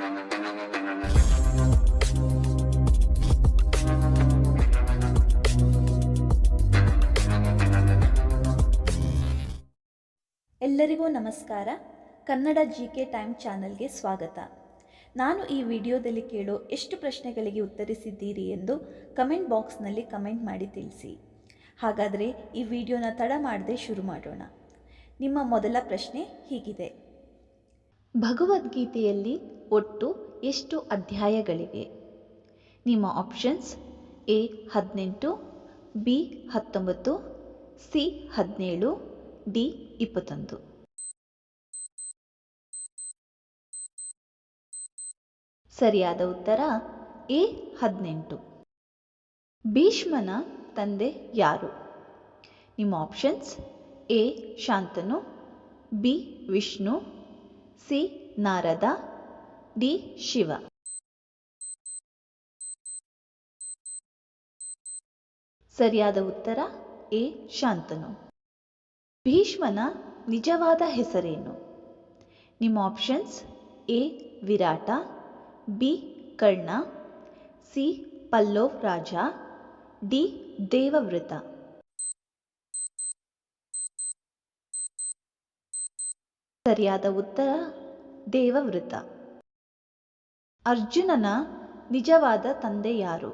ಎಲ್ಲರಿಗೂ ನಮಸ್ಕಾರ. Kannada G K time ಚಾನಲ್ಗೆ ಸ್ವಾಗತ. ನಾನು ಈ ವಿಡಿಯೋದಲ್ಲಿ ಕೇಳೋ ಎಷ್ಟು ಪ್ರಶ್ನೆಗಳಿಗೆ ಉತ್ತರಿಸಿದ್ದೀರಿ ಎಂದು ಕಮೆಂಟ್ ಬಾಕ್ಸ್ನಲ್ಲಿ ಕಮೆಂಟ್ ಮಾಡಿ ತಿಳಿಸಿ. ಹಾಗಾದರೆ ಈ ವಿಡಿಯೋನ ತಡ ಮಾಡದೆ ಶುರು ಮಾಡೋಣ. ನಿಮ್ಮ ಮೊದಲ ಪ್ರಶ್ನೆ ಹೀಗಿದೆ. ಭಗವದ್ಗೀತೆಯಲ್ಲಿ ಒಟ್ಟು ಎಷ್ಟು ಅಧ್ಯಾಯಗಳಿವೆ? ನಿಮ್ಮ ಆಪ್ಷನ್ಸ್ ಎ ಹದಿನೆಂಟು, ಬಿ ಹತ್ತೊಂಬತ್ತು, ಸಿ ಹದಿನೇಳು, ಡಿ ಇಪ್ಪತ್ತೊಂದು. ಸರಿಯಾದ ಉತ್ತರ ಎ ಹದಿನೆಂಟು. ಭೀಷ್ಮನ ತಂದೆ ಯಾರು? ನಿಮ್ಮ options A Shantanu, B Vishnu, C Narada D Shiva. ಸರಿಯಾದ ಉತ್ತರ, ಎ ಶಾಂತನು. ಭೀಷ್ಮನ ನಿಜವಾದ ಹೆಸರೇನು? ನಿಮ್ಮ options A Virata, B Karna, C ಪಲ್ಲೋವ್ ರಾಜ, ಡಿ ದೇವವೃತ ಸರಿಯಾದ ಉತ್ತರ ದೇವವೃತ ಅರ್ಜುನನ ನಿಜವಾದ ತಂದೆ ಯಾರು?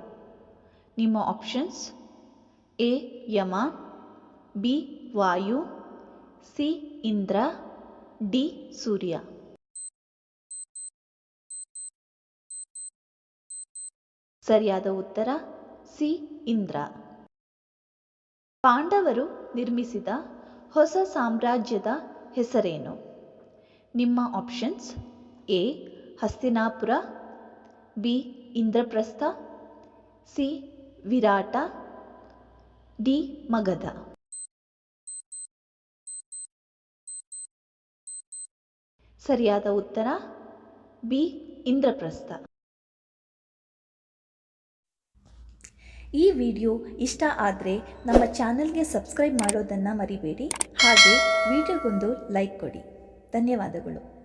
ನಿಮ್ಮ options A, Yama, B, Vayu, C, Indra, D, Surya. ಸರಿಯಾದ ಉತ್ತರ, ಸಿ, ಇಂದ್ರ. ಪಾಂಡವರು ನಿರ್ಮಿಸಿದ ಹೊಸ ಸಾಮ್ರಾಜ್ಯದ ಹೆಸರೇನು? ನಿಮ್ಮ options A, Hastinapura B Indraprastha, C Virata, D Magadha. ಸರಿಯಾದ ಉತ್ತರ, ಬಿ ಇಂದ್ರಪ್ರಸ್ಥ. ಈ ವಿಡಿಯೋ ಇಷ್ಟ ಆದರೆ ನಮ್ಮ ಚಾನಲ್ಗೆ ಸಬ್ಸ್ಕ್ರೈಬ್ ಮಾಡೋದನ್ನು ಮರಿಬೇಡಿ. ಹಾಗೆ ವಿಡಿಯೋಗೊಂದು ಲೈಕ್ ಕೊಡಿ. ಧನ್ಯವಾದಗಳು.